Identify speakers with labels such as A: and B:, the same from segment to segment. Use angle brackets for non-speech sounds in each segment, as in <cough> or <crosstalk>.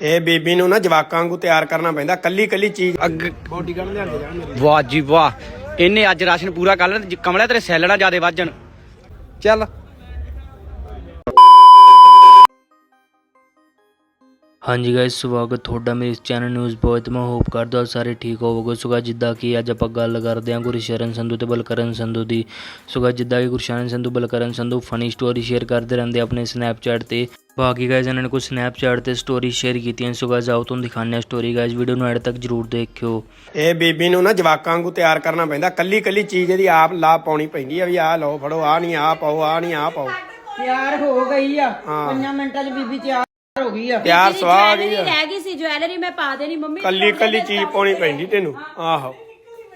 A: ਇਹ ਬੀਬੀ ਨੂੰ ਨਾ ਜਵਾਕਾਂ ਵਾਂਗੂ ਤਿਆਰ ਕਰਨਾ ਪੈਂਦਾ ਕੱਲੀ ਕੱਲੀ ਚੀਜ਼ ਜਾਣ ਮੇਰੇ।
B: ਵਾਹ ਜੀ ਵਾਹ ਇਹਨੇ ਅੱਜ ਰਾਸ਼ਨ ਪੂਰਾ ਕਰ ਲੈਣਾ ਕਮਲਿਆ ਤੇਰੇ ਸੈਲਣਾ ਜਿਆਦੇ ਵੱਜਣ
C: ਚੱਲ।
D: ਹਾਂਜੀ ਗਾਇਸ ਸਵਾਗਤ ਤੁਹਾਡਾ ਮੇਰੇ ਇਸ ਚੈਨਲ ਨਿਊਜ਼ ਬੋਏ ਤੇ ਮੈਂ ਹੋਪ ਕਰਦਾ ਹਾਂ ਸਾਰੇ ਠੀਕ ਹੋਵੋਗੇ। ਸੋ guys, ਜਿੱਦਾਂ ਕਿ ਅੱਜ ਆਪਾਂ ਗੱਲ ਕਰਦੇ ਹਾਂ ਗੁਰਸ਼ਰਨ ਸੰਧੂ ਤੇ ਬਲਕਰਨ ਸੰਧੂ ਦੀ। ਸੋ guys, ਜਿੱਦਾਂ ਕਿ Gursharan Sandhu Balkaran Sandhu funny story share ਕਰਦੇ ਰਹਿੰਦੇ ਆਪਣੇ ਸਨੈਪਚੈਟ ਤੇ। ਬਾਕੀ ਗਾਇਸ ਇਹਨਾਂ ਨੇ ਕੁਝ ਸਨੈਪਚੈਟ ਤੇ ਸਟੋਰੀ ਸ਼ੇਅਰ ਕੀਤੀਆਂ ਸੋ guys, ਆਓ ਤੁਹਾਨੂੰ ਦਿਖਾਉਂਦੇ ਹਾਂ ਸਟੋਰੀ ਗਾਇਸ ਵੀਡੀਓ ਨੂੰ ਐਡ ਤੱਕ ਜਰੂਰ ਦੇਖਿਓ।
A: ਇਹ ਬੀਬੀ ਨੂੰ ਨਾ ਜਵਾਕਾਂ ਵਾਂਗੂ ਤਿਆਰ ਕਰਨਾ ਪੈਂਦਾ। ਕੱਲੀ ਕੱਲੀ ਚੀਜ਼ ਇਹਦੀ ਆਪ ਲਾ ਪਾਉਣੀ ਪੈਂਦੀ ਆ ਵੀ ਆਹ ਲਓ ਫੜੋ ਆ ਨਹੀਂ ਆ ਪਾਓ ਆ ਨਹੀਂ ਆ ਪਾਓ।
E: ਤਿਆਰ ਹੋ ਗਈ ਆ।
A: ਹਾਂ।
E: ਪੰਜਾਂ ਮਿੰਟਾਂ 'ਚ ਬੀਬੀ ਤਿਆਰ ਹੋ ਗਈ ਆ।
A: ਤਿਆਰ ਸਵਾਹ ਆ ਗਈ ਆ।
F: ਰਹਿ ਗਈ ਸੀ ਜਵੈਲਰੀ ਮੈਂ ਪਾ ਦੇਣੀ ਮੰਮੀ
A: ਕੱਲੀ ਕੱਲੀ ਚੀਜ਼ ਪਾਉਣੀ ਪੈਂਦੀ ਤੈਨੂੰ। ਆਹੋ।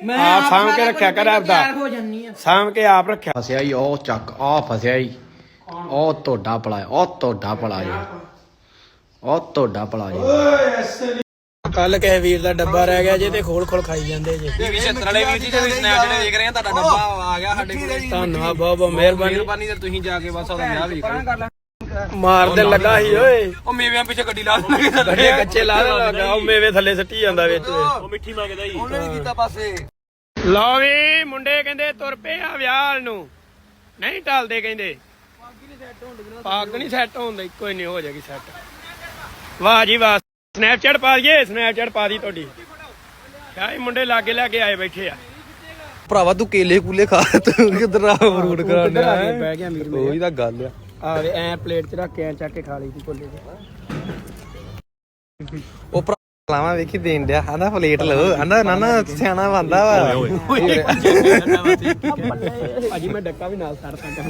E: ਮੈਂ
A: ਆਪ ਸਾਂਭ ਕੇ ਰੱਖਿਆ ਕਰ ਆਪਦਾ।
E: ਤਿਆਰ ਹੋ ਜੰਨੀ ਆ।
A: ਸਾਂਭ ਕੇ ਆਪ ਰੱਖਿਆ।
C: ਫਸਿਆ ਈ ਉਹ ਚੱਕ ਆ ਫਸਿਆ ਈ। ਉਹ ਤੁਹਾਡਾ ਏ, ਉਹ ਤੁਹਾਡਾ ਜੀ ਉਹ ਤੁਹਾਡਾ ਜੀ
A: ਕੱਲ ਕਿਸੇ ਵੀਰ ਦਾ ਡੱਬਾ ਰਹਿ ਗਿਆ ਜੇ ਤੇ ਖੋਲ ਖੋਲ ਖਾਈ ਜਾਂਦੇ ਜੇ।
B: ਵੀ 76 ਵਾਲੇ ਵੀਰ ਜੀ ਤੁਸੀਂ ਸਨੈਪਚੈਟ ਦੇਖ ਰਹੇ ਆ ਤੁਹਾਡਾ ਡੱਬਾ ਆ ਗਿਆ ਸਾਡੇ ਕੋਲ।
A: ਧੰਨਵਾਦ ਬਹੁਤ ਬਹੁਤ ਮਿਹਰਬਾਨੀ।
B: ਮਿਹਰਬਾਨੀ ਤੇ ਤੁਸੀਂ ਜਾ ਕੇ ਬਸ ਉਹਦਾ ਵਿਆਹ ਵੇਖ ਲਓ।
A: ਮਾਰ ਦੇ ਲੱਗਾ ਸੀ ਓਏ।
B: ਉਹ ਮੇਵਿਆਂ ਪਿੱਛੇ ਗੱਡੀ ਲਾ
A: ਗੱਡੇ ਕੱਚੇ ਲਾ ਦੇ ਲੱਗਾ ਉਹ ਮੇਵੇ ਥੱਲੇ ਸੱਟੀ ਜਾਂਦਾ ਵਿੱਚ।
B: ਉਹ ਮਿੱਠੀ ਮੰਗਦਾ ਹੀ ਉਹਨੇ ਵੀ ਕੀਤਾ ਪਾਸੇ।
A: ਲਓ ਵੀ ਮੁੰਡੇ ਕਹਿੰਦੇ ਤੁਰ ਪਏ ਆ ਵਿਆਹ ਨੂੰ। ਨਹੀਂ ਟਲਦੇ ਕਹਿੰਦੇ। ਪੱਗ ਨਹੀਂ ਸੈੱਟ ਹੁੰਦੀ ਕੋਈ ਨਹੀਂ ਹੋ ਜਾਏਗੀ ਸੈੱਟ ਵਾਹ ਜੀ ਵਾਹ ਸਨੈਪਚੈਟ ਪਾ ਦਈਏ ਸਨੈਪਚੈਟ ਪਾ ਦੀ ਤੁਹਾਡੀ। ਇਹ ਮੁੰਡੇ ਲਾਗੇ ਲੈ ਕੇ ਆਏ ਬੈਠੇ ਆ।
C: ਭਰਾਵਾ ਤੂੰ ਕੇਲੇ ਕੂਲੇ ਖਾ ਤੂੰ ਕਿਧਰ ਆ ਫਰੂਟ
A: ਕਿੱਧਰ ਆ ਬਹਿ ਗਿਆ ਮੇਰੇ
C: ਉਹੀ ਤਾਂ ਗੱਲ ਆ।
A: ਆ ਵੇ ਐ ਪਲੇਟ 'ਚ ਰੱਖ ਕੇ ਐ ਚੱਕ ਕੇ ਖਾ ਲਈ ਸੀ ਕੋਲੇ
C: ਉਹ ਲਾਵਾ ਵੇਖੀ ਦੇਣ ਡਿਆ। ਆਂਦਾ ਪਲੇਟ ਲਓ। ਆਂਦਾ ਨਾ ਨਾ ਸਿਆਣਾ ਬੰਦਾ ਵਾ।
A: ਭਾਜੀ ਮੈਂ ਡੱਕਾ ਵੀ ਨਾਲ ਸੜ ਸਕਦਾ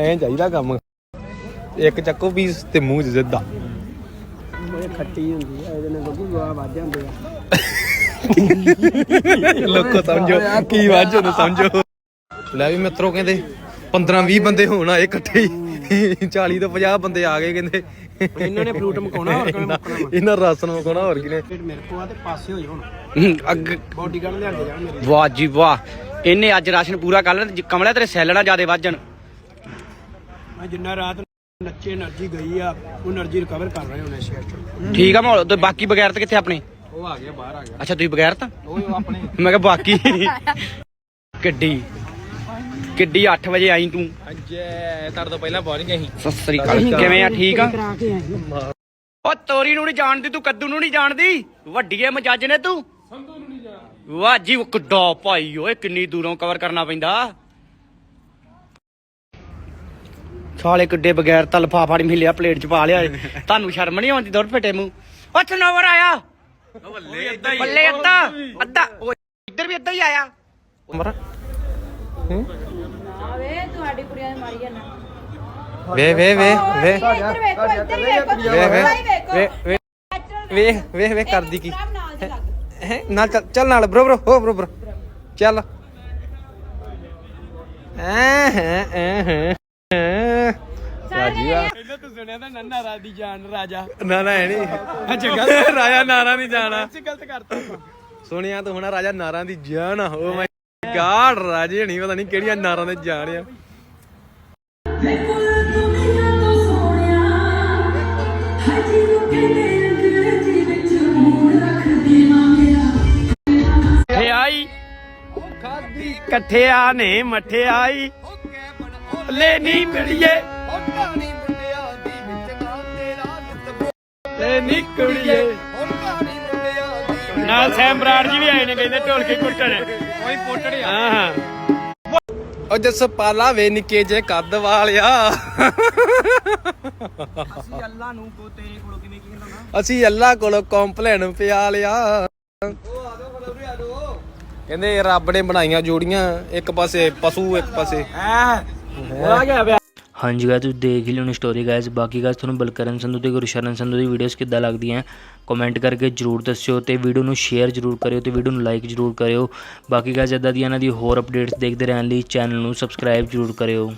C: ਐਂ ਚਾਹੀਦਾ ਕੰਮ। ਇੱਕ ਚੱਕੋ ਪੀਸ ਤੇ ਮੂੰਹ 'ਚ ਸਿੱਧਾ।
A: ਇਹ ਖੱਟੀ ਹੁੰਦੀ ਆ ਇਹਦੇ ਨਾਲ ਬੱਬੂ ਗਵਾ ਵੱਜ ਜਾਂਦੇ ਆ।
C: ਲੋਕੋ ਸਮਝੋ ਕੀ ਵਾਜੋ ਨੂੰ ਸਮਝੋ। ਲੈ ਵੀ ਮਿੱਤਰੋ ਕਹਿੰਦੇ 15 20 ਬੰਦੇ ਹੋਣਾ ਇਕੱਠੇ 40 ਤੋਂ 50 ਬੰਦੇ ਆ ਗਏ ਕਹਿੰਦੇ।
A: ਇਹਨਾਂ ਨੇ ਫਲੂਟ ਮਕਾਉਣਾ ਹੋਰ ਕਿਹਨੇ ਮਕਾਉਣਾ
C: ਇਹਨਾਂ ਰਸ ਨੂੰ ਮਕਾਉਣਾ ਹੋਰ
A: ਕਿਹਨੇ? ਮੇਰੇ ਕੋਲ ਆ ਤੇ ਪਾਸੇ ਹੋ ਜਾ
B: ਅੱਗ।
A: ਬੋਡੀ ਲਿਆ ਕੇ ਜਾਣ
B: ਵਾਹ ਜੀ ਵਾਹ। ਇਹਨੇ ਅੱਜ ਰਾਸ਼ਨ ਪੂਰਾ ਕਰ ਲੈਣਾ ਕਮਲਾ ਤੇਰੇ ਸੈੱਲ ਨਾ ਵੱਜਣ
A: ਮੈਂ ਜਿੰਨਾ ਰਾਤ ਨੱਚੇ એનર્ਜੀ ਗਈ ਆ ਉਹ એનર્ਜੀ ਰਿਕਵਰ ਕਰ ਰਹੇ ਹੁਣ ਇਸ ਚੋਂ।
B: ਠੀਕ ਆ ਮਾਹੌਲ। ਤੇ ਬਾਕੀ ਬਗੈਰ ਤਾਂ ਕਿੱਥੇ ਆਪਣੇ?
A: ਉਹ ਆ ਗਿਆ ਬਾਹਰ ਆ ਗਿਆ।
B: ਅੱਛਾ ਤੁਸੀਂ ਬਗੈਰ ਤਾਂ
A: ਉਹ ਆਪਣੇ।
B: ਮੈਂ ਕਿਹਾ ਬਾਕੀ। <laughs> ਕਿੱਡੀ ਕਿੱਡੀ 8 ਵਜੇ ਆਈ ਤੂੰ?
C: ਅੱਜੇ ਤੜ ਤੋਂ ਪਹਿਲਾਂ ਪਹੁੰਚ ਗਏ ਸੀ।
B: ਸਤਿ ਸ੍ਰੀ ਅਕਾਲ। ਕਿਵੇਂ ਆ ਠੀਕ ਆ?
E: ਕਰਾ ਕੇ ਆਈ
B: ਓ ਤੋਰੀ ਨੂੰ ਨਹੀਂ ਜਾਣਦੀ ਤੂੰ ਕੱਦੂ ਨੂੰ ਨਹੀਂ ਜਾਣਦੀ? ਵੱਡੀਏ ਮਜੱਜ ਨੇ ਤੂੰ? ਵਾਹ ਜੀ ਉਹ ਕਿੱਡਾ ਭਾਈ ਓਏ ਕਿੰਨੀ ਦੂਰੋਂ ਕਵਰ ਕਰਨਾ ਪੈਂਦਾ। ਸਾਲੇ ਕਿੱਡੇ ਬਗੈਰ ਤਾਂ ਲਫਾਫਾ ਨਹੀਂ ਮਿਲਿਆ ਪਲੇਟ 'ਚ ਪਾ ਲਿਆ। ਤੁਹਾਨੂੰ ਸ਼ਰਮ ਨਹੀਂ ਆਉਂਦੀ ਦੁਰ ਫਟੇ ਮੂੰਹ? ਓ ਨੰਬਰ ਆਇਆ। ਬੱਲੇ ਅੱਧਾ ਬੱਲੇ ਅੱਧਾ ਅੱਧਾ ਓਏ ਇੱਧਰ ਵੀ ਅੱਧਾ ਹੀ ਆਇਆ।
C: ਉਮਰ?
F: ਵੇ ਤੁਹਾਡੀ ਕੁੜੀਆਂ ਨੇ ਮਾਰੀ ਜਾਣਾ
C: ਵੇ ਵੇ ਵੇ ਵੇ।
F: ਇੱਧਰ ਵੇਖੋ ਇੱਧਰ ਹੀ ਵੇਖੋ
C: ਵੇ ਵੇ ਵੇ ਵੇ ਵੇ ਵੇ ਵੇ ਕਰਦੀ ਕੀ? ਹੈਂ? ਨਾਲ ਚੱਲ ਚੱਲ ਨਾਲ ਬਰੋ ਬਰੋ ਹੋ ਬਰੋ ਬਰੋ। ਚੱਲ। ਐ ਹੈ ਐ ਹੈ। ਰਾਜੀਆ।
A: ਪਹਿਲਾਂ ਤੂੰ ਸੁਣਿਆ ਤਾਂ ਨੰਨਾ ਰਾਦੀ ਜਾਨ ਰਾਜਾ।
C: ਨਾ ਨਾ ਐ ਨਹੀਂ।
A: ਅੱਛਾ ਗਲਤ <laughs>
C: ਰਾਜਾ ਨਾਰਾ ਨਹੀਂ ਜਾਣਾ
A: ਗਲਤ ਕਰਤਾ
C: ਸੁਣਿਆ ਤੂੰ ਹੁਣ ਰਾਜਾ ਨਾਰਾਂ ਦੀ ਜਾਨ ਓ ਮਾਈ ਗਾਡ ਰਾਜੇ ਨਹੀਂ ਪਤਾ ਨਹੀਂ ਕਿਹੜੀਆਂ ਨਾਰਾਂ ਦੇ ਜਾਣ ਆ।
A: ਮਠਿਆਈ ਇਕੱਠਿਆ ਨੇ ਮਠਿਆਈ। ਲੈ ਨਹੀਂ ਮਿਲੀਏ। ਤੇ ਨੀ ਕੁੜੀਏ। ਨਾਲ ਸੈਮ ਬਰਾੜ ਜੀ ਵੀ ਆਏ ਨੇ ਕਹਿੰਦੇ ਢੋਲਕੀ ਕੁੱਟਣ। ਕੋਈ ਪੋਟੜੇ ਹਾਂ ਹਾਂ।
C: ਓ ਜਸ ਪਾਲਾ ਵੇ ਨਿੱਕੇ ਜੇ ਕੱਦ ਵਾਲਿਆ।
A: ਅਸੀਂ ਅੱਲਾ ਨੂੰ ਕੋ ਤੇਰੇ ਕੋਲੋਂ ਕਿਵੇਂ ਕੀ
C: ਅਸੀਂ ਅੱਲਾ ਕੋਲੋਂ ਕੰਪਲੇਨ ਪਿਆ ਲਿਆ। ਕਹਿੰਦੇ ਰੱਬ ਨੇ ਬਣਾਈਆਂ ਜੋੜੀਆਂ ਇੱਕ ਪਾਸੇ ਪਸ਼ੂ ਇੱਕ ਪਾਸੇ।
A: ਆ ਆ ਗਿਆ
D: ਹਾਂਜੀ ਗਾਇਸ ਤੁਸੀਂ ਦੇਖ ਹੀ ਲਿਓਣੀ ਸਟੋਰੀ ਗਾਇਜ਼ ਬਾਕੀ ਗਾਇਸ ਤੁਹਾਨੂੰ ਬਲਕਰਨ ਸੰਧੂ ਤੇ ਗੁਰਸ਼ਰਨ ਸੰਧੂ ਦੀ ਵੀਡੀਓਜ਼ ਕਿੱਦਾਂ ਲੱਗਦੀਆਂ ਕਮੈਂਟ ਕਰਕੇ ਜਰੂਰ ਦੱਸਿਓ ਤੇ ਵੀਡੀਓ ਨੂੰ ਸ਼ੇਅਰ ਜਰੂਰ ਕਰਿਓ ਤੇ ਵੀਡੀਓ ਨੂੰ ਲਾਈਕ ਜਰੂਰ ਕਰਿਓ। ਬਾਕੀ ਗਾਇਸ ਇਦਾਂ ਦੀਆਂ ਇਹਨਾਂ ਦੀ ਹੋਰ ਅਪਡੇਟਸ ਦੇਖਦੇ ਰਹਿਣ ਲਈ ਚੈਨਲ ਨੂੰ ਸਬਸਕ੍ਰਾਈਬ ਜਰੂਰ ਕਰਿਓ।